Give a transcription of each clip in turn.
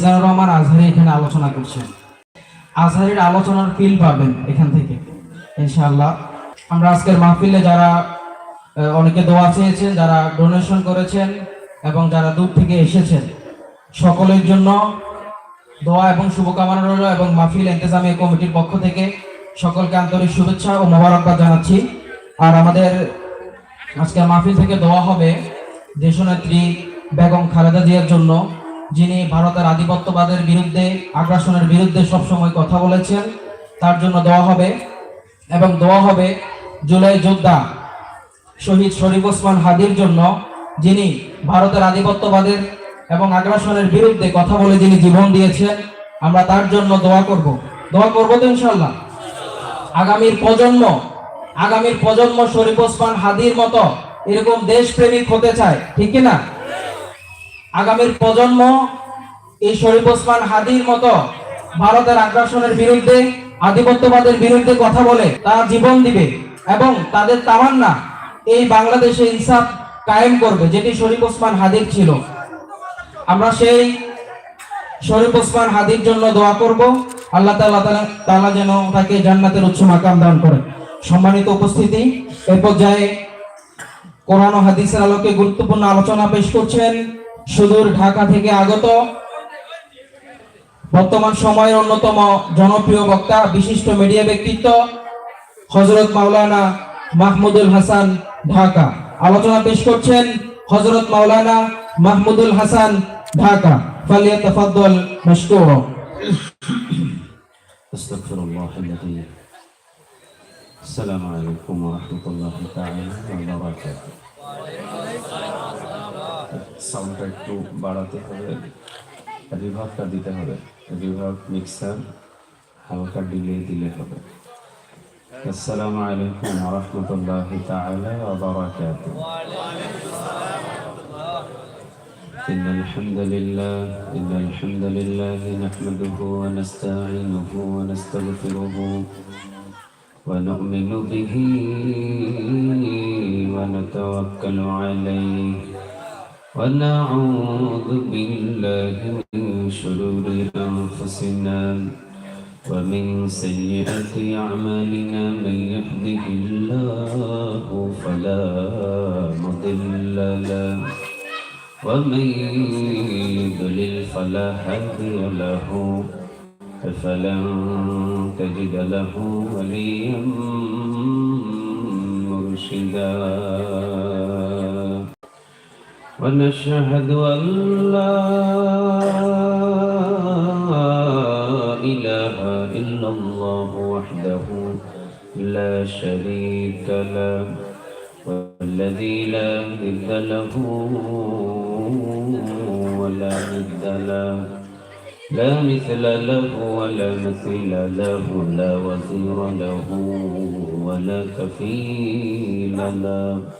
মিজানুর রহমান আজহারি এখানে আলোচনা করছেন। আজহারির আলোচনার ফিল পাবেন এখান থেকে। ইনশাআল্লাহ। আমরা আজকের মাহফিলে যারা অনেকে দোয়া চেয়েছেন, যারা ডোনেশন করেছেন এবং যারা দূর থেকে এসেছেন, সকলের জন্য দোয়া এবং শুভকামনা রইল এবং মাহফিল ইন্তেজামী কমিটির পক্ষ থেকে সকলকে আন্তরিক শুভেচ্ছা ও মোবারকবাদ জানাচ্ছি। আর আমাদের আজকের মাহফিল থেকে দোয়া হবে দেশনেত্রী বেগম খালেদা জিয়ার জন্য। যিনি ভারতের আধিপত্যবাদের বিরুদ্ধে, আগ্রাসনের বিরুদ্ধে সবসময় কথা বলেছেন, তার জন্য দোয়া হবে। এবং দোয়া হবে জুলাই যোদ্ধা শহীদ শরীফ ওসমান হাদির জন্য, যিনি ভারতের আধিপত্যবাদের এবং আগ্রাসনের বিরুদ্ধে কথা বলে যিনি জীবন দিয়েছেন, আমরা তার জন্য দোয়া করব। দোয়া করব তো ইনশাল্লাহ আগামীর প্রজন্ম আগামীর প্রজন্ম শরীফ ওসমান হাদির মতো এরকম দেশপ্রেমিক হতে চায়, ঠিক না? আগামীর প্রজন্ম এই শরীফ ওসমান হাদির মতো ভারতের আগ্রাসনের বিরুদ্ধে, আধিপত্যবাদের বিরুদ্ধে কথা বলে তারা জীবন দিবে এবং তাদের তামান্না এই বাংলাদেশে ইনসাফ কায়েম করবে, যেটি শরীফ ওসমান হাদির ছিল। আমরা সেই শরীফ ওসমান হাদির জন্য দোয়া করব। আল্লাহ তাআলা তাআলা যেন তাকে জান্নাতের উচ্চ মাকাম দান করেন। সম্মানিত উপস্থিতি এই পর্যায়ে কোরআন হাদিসের আলোকে গুরুত্বপূর্ণ আলোচনা পেশ করছেন সুদূর ঢাকা থেকে আগত বর্তমান সময়ের অন্যতম জনপ্রিয় বক্তা বিশিষ্ট মিডিয়া ব্যক্তিত্ব হজরত মাওলানা মাহমুদুল হাসান ঢাকা আলোচনা পেশ করছেন হজরত মাওলানা মাহমুদুল হাসান ঢাকা ফালিয়া তফাদ্দল মশকুর أستغفر الله الذي السلام عليكم ورحمة الله تعالى وبركاته সাউন্ডটা একটু বাড়াতে হবে রিভার্বটা দিতে হবে রিভার্ব মিক্সার হালকা ডিলে দিলে হবে আসসালামু আলাইকুম ওরহমতুল্লাহ তাআলা ওয়া বারাকাতুহু إن الحمد لله إن الحمد لله نحمده ونستعينه ونستغفره ونؤمن به ونتوكل عليه ونعوذ بالله من شرور أنفسنا ومن سيئات أعمالنا من يهده الله فلا مضل له ومن يضلل فلا هادي له فلن تجد له وليا مرشدا ونشهد أن لا إله إلا الله وحده لا شريك له والذي لا ند له ولا ند له. لا مثل له ولا مثيل له لا وزير له ولا كفيل له.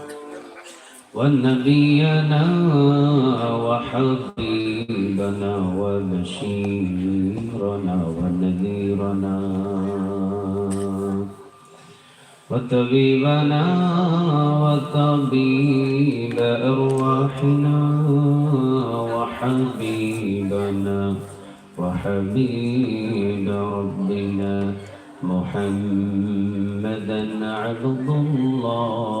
ونبينا وحبيبنا وبشيرنا ونذيرنا وطبيبنا وطبيب أرواحنا وحبيبنا وحبيب ربنا محمدا عبد الله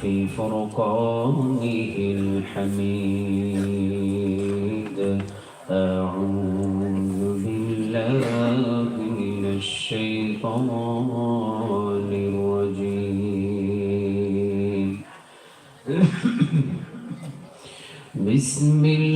في فرقانه الحميد أعوذ بالله من الشيطان الرجيم. بسم الله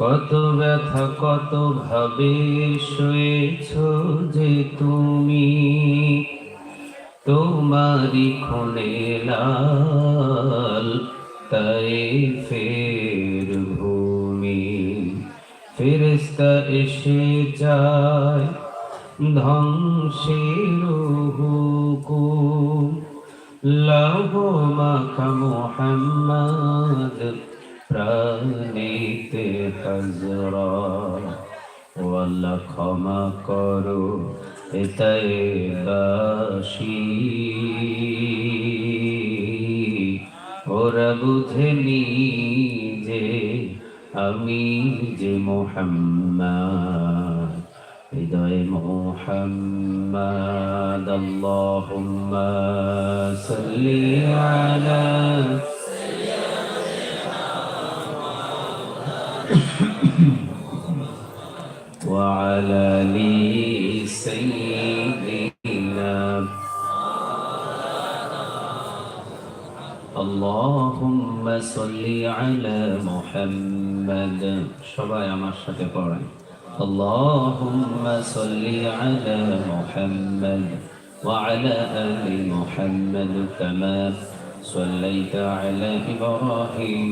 কত ব্যথা, কত ভাবে শুয়েছ যে তুমি? তোমারি খুনে লাল, তাই ফের ভূমি। ফেরেস্তা এসে যায় ধ্বংসের হুকুম। লহ মাখা মোহাম্মদ প্রাণীতে হজরা। ওয়াল্লা ক্ষমা করো এতাই দাসী। ওরা বুঝেনি যে আমি যে মোহাম্মদ। হৃদয় মোহাম্মদ আল্লাহুম্মা সাল্লি আলা وعلى آل سيدنا اللهم صل على محمد সবাই আমার সাথে পড়েন اللهم صل على محمد وعلى آل محمد كما صليت على إبراهيم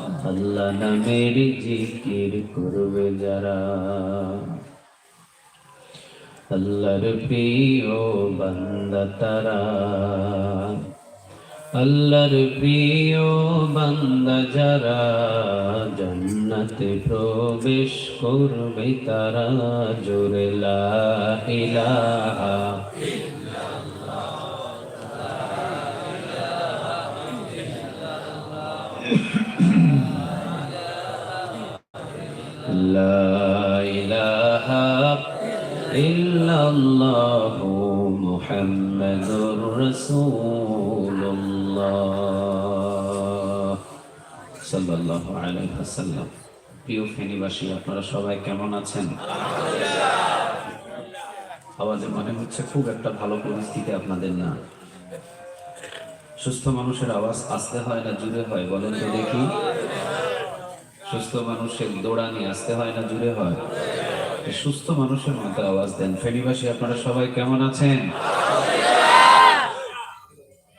আল্লাহ নামের জিকির করবে যারা। আল্লাহর প্রিয় বান্দা তারা। আল্লাহর প্রিয় বান্দা যারা জান্নাতে প্রবেশ করবে তারা জোরে ইলাহা لا إله إلا الله محمد رسول الله صلى الله عليه وسلم প্রিয় ফেনীবাসী আপনারা সবাই কেমন আছেন আওয়াজে মনে হচ্ছে খুব একটা ভালো পরিস্থিতি আপনাদের না সুস্থ মানুষের আওয়াজ আসতে হয় না জুড়ে হয় বলেন তো দেখি সুস্থ মানুষের দৌড়ানি আসতে হয় না জুড়ে হয়। সুস্থ মানুষের মতো আওয়াজ দেন। ফেনীবাসী আপনারা সবাই কেমন আছেন?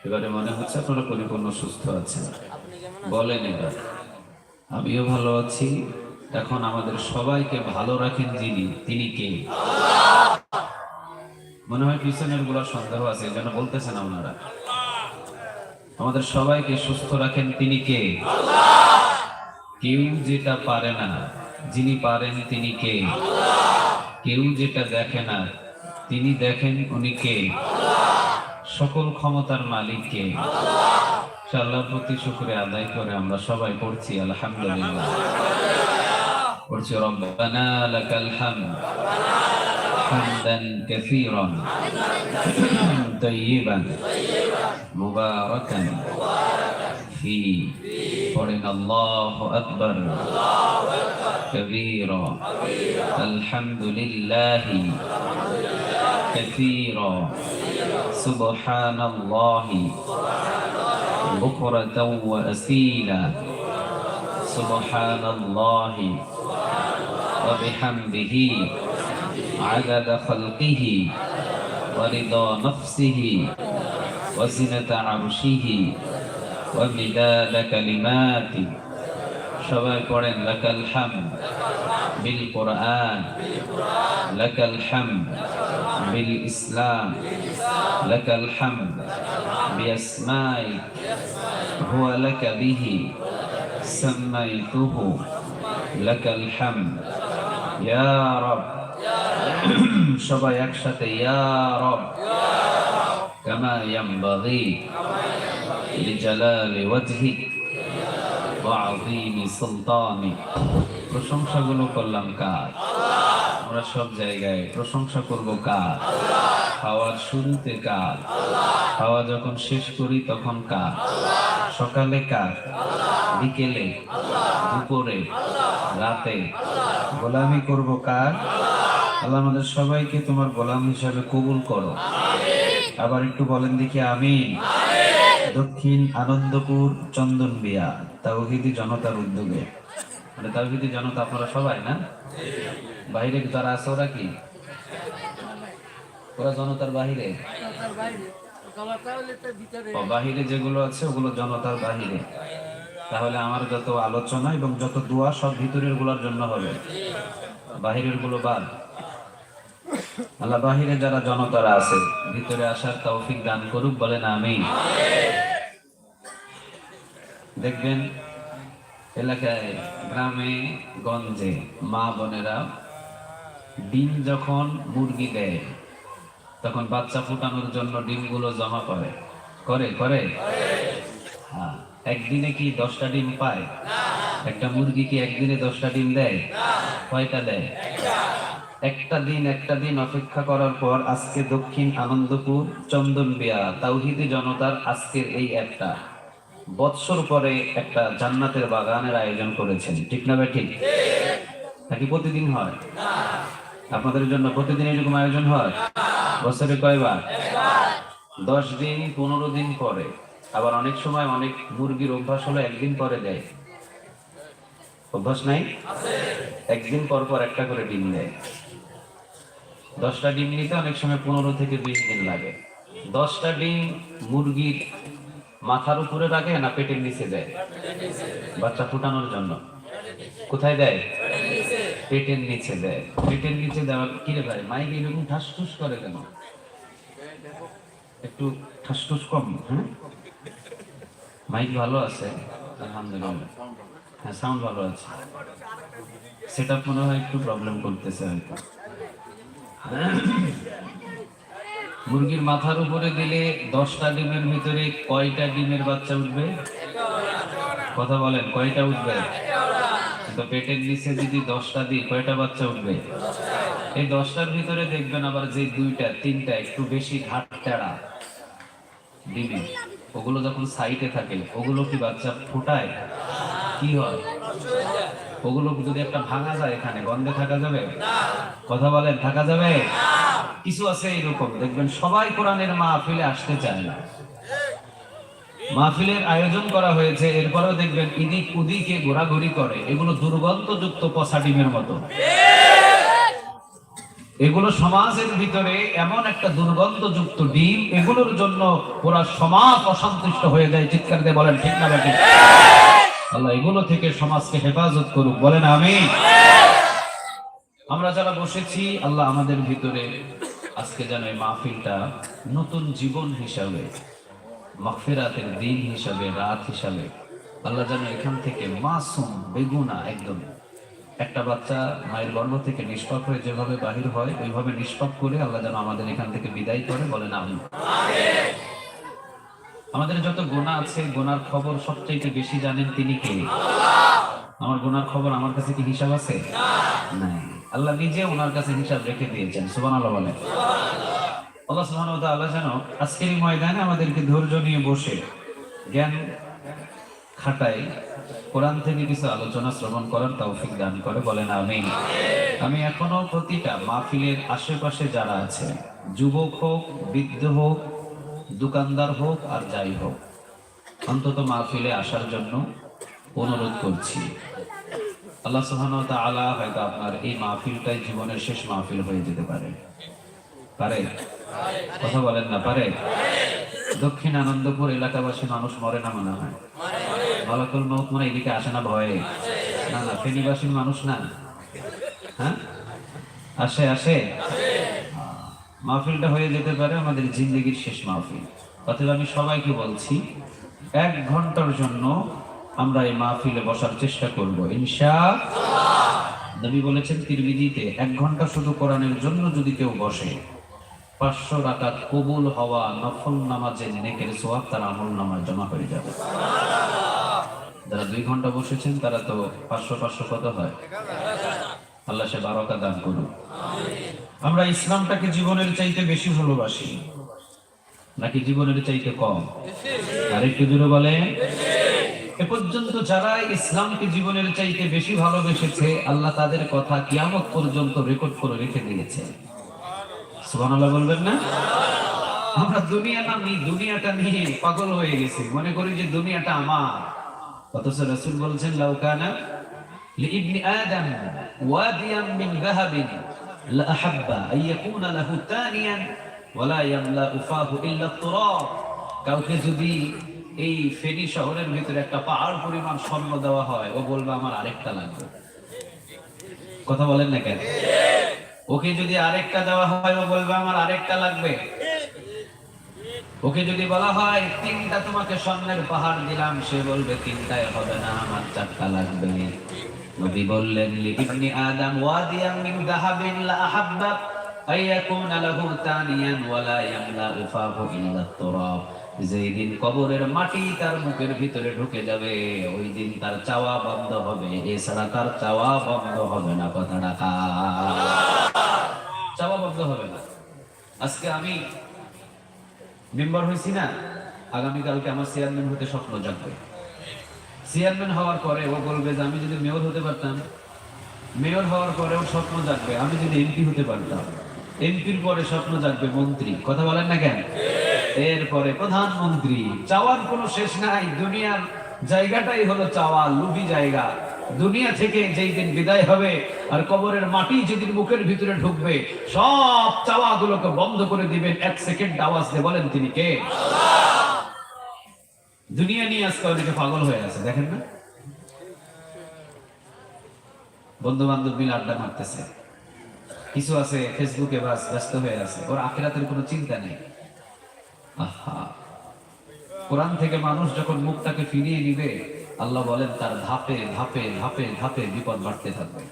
এবারে মনে হচ্ছে আপনারা পরিপূর্ণ সুস্থ আছেন? বলেন এবার। আমিও ভালো আছি। এখন আমাদের সবাইকে ভালো রাখেন যিনি তিনি কে? মনে হয় পিছনেরগুলো সন্দেহ আছে যেন বলতেছেন আপনারা। আমাদের সবাইকে সুস্থ রাখেন তিনি কে? কেউ যেটা পারে না, যিনি পারেন তিনি কে? কেউ যেটা দেখে না, তিনি দেখেন উনি কে? সকল ক্ষমতার মালিক কে? আল্লাহর প্রতি শুক্রে আদায় করে আমরা সবাই পড়ছি, আলহামদুলিল্লাহ। পড়ছি, রব্বানা লাকাল হামদ হামদান কাসীরান তাইয়িবান মুবারাকান মুবারাকান في قرن الله أكبر. كبيرا. الحمد لله. كثيرا. سبحان الله. بكرة وأسيلا. سبحان الله. وبحمده. عدد خلقه. ورضا نفسه. وزنة عرشه. ومداد كلماته সবাই পড়েন লাকাল হামদ বিল কোরআন লাকাল হামদ বিল ইসলাম লাকাল হামদ বিআসমাইক হুয়া লাকা বিহি সাম্মাইতুহু লাকাল হামদ ইয়া রব সবাই একসাথে ইয়া রব কামা ইয়ানবাগি লিজালালি ওয়াজহিক ওয়াযীমি সুলতানিক প্রশংসাগুলো করলাম কার? আমরা সব জায়গায় প্রশংসা করব কার? খাওয়ার শুরুতে কার? খাওয়া যখন শেষ করি তখন কার? সকালে কার? বিকেলে? দুপুরে? রাতে? গোলামি করব কার? আল্লাহ আমাদের সবাইকে তোমার গোলাম হিসাবে কবুল করো। আবার একটু বলেন দেখি, আমিন। দক্ষিণ আনন্দপুর চন্দন বিয়া তাওহিদি জনতার উদ্যোগে। মানে তাওহিদি জনতা আপনারা সবাই, না? বাইরে যারা আছে ওরা কি? ওরা জনতার বাহিরে? বাহিরে যেগুলো আছে, ওগুলো জনতার বাহিরে। তাহলে আমার যত আলোচনা এবং যত দোয়া, সব ভিতরেরগুলোর জন্য হবে। বাহিরেরগুলো বাদ। আল্লাহ বাহিরে যারা জনতারা আছে, ভিতরে আসার তৌফিক দান করুক বলেন আমি দেখবেন এলাকায়, গ্রামে, গঞ্জে মা বোনেরা ডিম যখন মুরগি দেয়, তখন বাচ্চা ফুটানোর জন্য ডিমগুলো জমা করে। করে করে? হ্যাঁ। একদিনে কি দশটা ডিম পায়? একটা মুরগি কি একদিনে দশটা ডিম দেয়? কয়টা দেয়? একটা দিন একটা দিন অপেক্ষা করার পর আজকে দক্ষিণ আনন্দপুর চন্দন বিয়া তাওহিদি জনতার আজকের এই একটা। বৎসর পরে একটা জান্নাতের বাগানের আয়োজন করেছেন। ঠিক না ঠিক? নাকি প্রতিদিন হয়? আপনাদের জন্য প্রতিদিন এরকম আয়োজন হয়? বছরে কয়বার? দশ দিন, পনেরো দিন পরে। আবার অনেক সময় অনেক মুরগির অভ্যাস হলো একদিন পরে দেয়। অভ্যাস নাই? একদিন পর পর একটা করে ডিম দেয়। দশটা ডিম নিতে অনেক সময় পনেরো থেকে বিশ দিন লাগে। দশটা ডিম মুরগির মাথার উপরে রাখে না পেটের নিচে দেয়? বাচ্চা ফুটানোর জন্য। কোথায় দেয়? পেটের নিচে দেয়। পেটের নিচে দেওয়া কিরে ভাই? মাইক এরকম ঠাস ঠুস করে কেন? একটু ঠাস ঠুস কম হ্যাঁ? মাইক ভালো আছে? আলহামদুলিল্লাহ। হ্যাঁ সাউন্ড ভালো আছে। সেটা মনে হয় একটু প্রবলেম করতেছে হয়তো। মুরগির মাথার উপরে দিলে দশটা ডিমের ভিতরে কয়টা ডিমের বাচ্চা উঠবে? কথা বলেন, কয়টা উঠবে? তো পেটের নিচে যদি দশটা দিই, কয়টা বাচ্চা উঠবে? এই দশটার ভিতরে দেখবেন আবার যে দুইটা, তিনটা একটু বেশি ঘাট তেড়া ডিমে, ওগুলো যখন সাইটে থাকে, ওগুলো কি বাচ্চা ফোটায়? কি হয়? ওগুলো যদি একটা ভাঙা যায় এখানে, গন্ধে থাকা যাবে? কথা বলেন, থাকা যাবে? কিছু আছে এইরকম, দেখবেন সবাই কোরআনের মা ফেলে আসতে চায় না। মাহফিলের আয়োজন করা হয়েছে, এরপরেও দেখবেন ইদিক উদিকে ঘোরাঘুরি করে। এগুলো দুর্গন্ধযুক্ত পচা ডিমের মতো। এগুলো সমাজের ভিতরে এমন একটা দুর্গন্ধযুক্ত ডিম, এগুলোর জন্য পুরা সমাজ অসন্তুষ্ট হয়ে যায়। চিৎকার দিয়ে বলেন, ঠিক না ঠিক আল্লাহ এগুলো থেকে সমাজকে হেফাজত করুক। বলেন আমি আমরা যারা বসেছি, আল্লাহ আমাদের ভিতরে আজকে যেন এই মাহফিলটা নতুন জীবন হিসাবে, মাগফিরাতের দিন হিসাবে, রাত হিসাবে, আল্লাহ যেন এখান থেকে মাসুম, বেগুনা একদম, একটা বাচ্চা মায়ের গর্ভ থেকে নিষ্পাপ হয়ে যেভাবে বাহির হয়, ওইভাবে নিষ্পাপ করে আল্লাহ যেন আমাদের এখান থেকে বিদায় করে। বলেন আমি আমাদের যত গোনা আছে, গোনার খবর সবচাইতে বেশি জানেন তিনি কে? আমার গোনার খবর আমার কাছে কি হিসাব আছে? নাই। আল্লাহ নিজে ওনার কাছে হিসাব রেখে দিয়েছেন সুবান আল্লাহ বলেন। আল্লাহ ওয়া তাআলা যেন আজকের এই ময়দানে আমাদেরকে ধৈর্য নিয়ে বসে জ্ঞান খাটাই কোরআন থেকে কিছু আলোচনা শ্রবণ করার তৌফিক দান করে, বলেন আমিন। আমি এখনও প্রতিটা মাহফিলের আশেপাশে যারা আছে যুবক হোক, বৃদ্ধ হোক দোকানদার হোক আর যাই হোক, অন্তত মাহফিলে আসার জন্য অনুরোধ করছি। আল্লাহ সুবহানাহু ওয়া তাআলা হয়তো আপনার এই মাহফিলটাই জীবনের শেষ মাহফিল হয়ে যেতে পারে। পারে? কথা বলেন না, পারে? দক্ষিণ আনন্দপুর এলাকাবাসী মানুষ মরে না মনে হয়? মালাকুল মৌত মনে এদিকে আসে না ভয়ে? না না, ফেনীবাসীর মানুষ না। হ্যাঁ? আসে আসে? মাহফিলটা হয়ে যেতে পারে আমাদের জিন্দগির শেষ মাহফিল। অতএব আমি সবাইকে বলছি এক ঘণ্টার জন্য আমরা এই মাহফিলে বসার চেষ্টা করব। ইনশা নবী বলেছেন তিরমিজিতে এক ঘণ্টা শুধু কোরআনের জন্য যদি কেউ বসে পাঁচশো রাকাত কবুল হওয়া নফল নামাজের নেকের সোয়াব তার আমল নামায় জমা হয়ে যাবে। যারা দুই ঘণ্টা বসেছেন তারা তো পাঁচশো পাঁচশো কত হয়? আল্লাহ সে বারকা দান করুন আমরা ইসলামটাকে জীবনের চাইতে বেশি ভালোবাসি, নাকি জীবনের চাইতে কম? আর একটু দূরে বলে এ পর্যন্ত যারা ইসলামকে জীবনের চাইতে বেশি ভালোবেসেছে, আল্লাহ তাদের কথা কিয়ামত পর্যন্ত রেকর্ড করে রেখে দিয়েছে। সুবহানাল্লাহ বলবেন না? আমরা দুনিয়া না নিয়ে দুনিয়াটা নিয়ে পাগল হয়ে গেছি। মনে করি যে দুনিয়াটা আমার। অথচ রাসূল বলছেন লাউকানা লিইবনি আদম ওয়াদিয়ান মিন যাহাবিন। লা أن يكون له ثانيا ولا يملأ فاه إلا التراب. কাউকে যদি এই ফেনী শহরের ভিতরে একটা পাহাড় পরিমাণ স্বর্ণ দেওয়া হয়, ও বলবে আমার আরেকটা লাগবে। কথা বলেন না কেন? ওকে যদি আরেকটা দেওয়া হয়, ও বলবে আমার আরেকটা লাগবে। ওকে যদি বলা হয়, তিনটা তোমাকে স্বর্ণের পাহাড় দিলাম, সে বলবে, তিনটায় হবে না, আমার চারটা লাগবে। নবী বললেন, লিবিবনি আদম ওয়াদিয়াম মিন লা আহাব্বা তানিয়ান ওয়ালা ইয়ামলা ইল্লা তুরাব। কবরের মাটি তার মুখের ভিতরে ঢুকে যাবে, ওই দিন তার চাওয়া বন্ধ হবে। এছাড়া তার চাওয়া বন্ধ হবে না, কথা ডাকা। চাওয়া বন্ধ হবে না। আজকে আমি মেম্বার হয়েছি না, আগামীকালকে আমার চেয়ারম্যান হতে স্বপ্ন জাগবে। চেয়ারম্যান হওয়ার পরে ও বলবে যে আমি যদি মেয়র হতে পারতাম, মেয়র হওয়ার পরে ওর স্বপ্ন জাগবে, আমি যদি এমপি হতে পারতাম। এমপির পরে স্বপ্ন জাগবে মন্ত্রী। কথা বলেন না কেন? এরপরে প্রধানমন্ত্রী, চাওয়ার কোনো শেষ নাই, দুনিয়ার জায়গাটাই হলো চাওয়া, লুভি জায়গা। দুনিয়া থেকে যেই দিন বিদায় হবে, আর কবরের মাটি যেদিন মুখের ভিতরে ঢুকবে, সব চাওয়া গুলোকে বন্ধ করে দিবেন। এক সেকেন্ড আওয়াজ দিয়ে বলেন তিনি কে? দুনিয়া নিয়ে আজকে অনেকে পাগল হয়ে আছে, দেখেন না? বন্ধু বান্ধব মিলে আড্ডা মারতেছে। কিছু আছে ফেসবুকে বাস ব্যস্ত হয়ে আছে। ওর আখেরাতের কোনো চিন্তা নেই। আহা। কোরআন থেকে মানুষ যখন মুখটাকে ফিরিয়ে নিবে আল্লাহ বলেন, তার ধাপে ধাপে ধাপে ধাপে বিপদ বাড়তে থাকবে।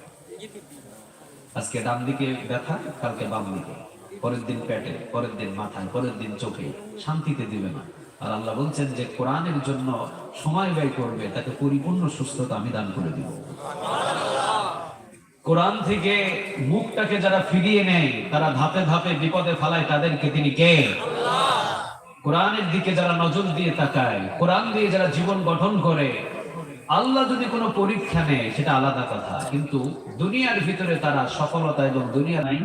আজকে ডান দিকে ব্যথা, কালকে বাম দিকে। পরের দিন পেটে, পরের দিন মাথায়, পরের দিন চোখে। শান্তিতে দিবে না। আর আল্লাহ বলছেন যে, কোরআনের জন্য সময় ব্যয় করবে, তাকে পরিপূর্ণ সুস্থতা আমি দান করে দিব। কোরআন থেকে মুখটাকে যারা ফিরিয়ে নেয়, তারা ধাপে ধাপে বিপদে ফালায়, তাদেরকে তিনি কে? কোরআনের দিকে যারা নজর দিয়ে তাকায়, কোরআন দিয়ে যারা জীবন গঠন করে, আল্লাহ যদি কোনো পরীক্ষা নেয়, সেটা আলাদা কথা। কিন্তু দুনিয়ার ভিতরে তারা সফলতা এবং দুনিয়া নাই।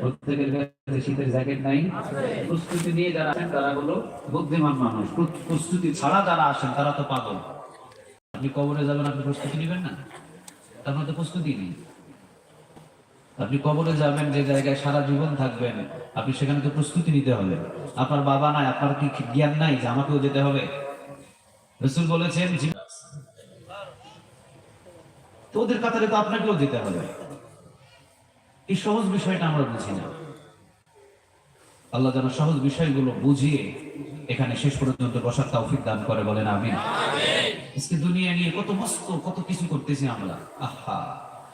প্রত্যেকের শীতের জ্যাকেট নাই। প্রস্তুতি নিয়ে যারা আসেন তারা হলো বুদ্ধিমান মানুষ। প্রস্তুতি ছাড়া যারা আসেন, তারা তো পাগল। আপনি কবরে যাবেন, আপনি প্রস্তুতি নেবেন না? তার মধ্যে প্রস্তুতি নেই। আপনি কবরে যাবেন, যে জায়গায় সারা জীবন থাকবেন, আপনি সেখানে তো প্রস্তুতি নিতে হবে। আপনার বাবা নাই, আপনার কি জ্ঞান নাই যে আমাকেও যেতে হবে? রসুল বলেছেন তো ওদের কাতারে তো আপনাকেও যেতে হবে। এই সহজ বিষয়টা আমরা বুঝি না। আল্লাহ যেন সহজ বিষয়গুলো বুঝিয়ে এখানে শেষ পর্যন্ত বসার তৌফিক দান করে বলেন আমিন। আজকে দুনিয়া নিয়ে কত মস্ত কত কিছু করতেছি আমরা। আহা।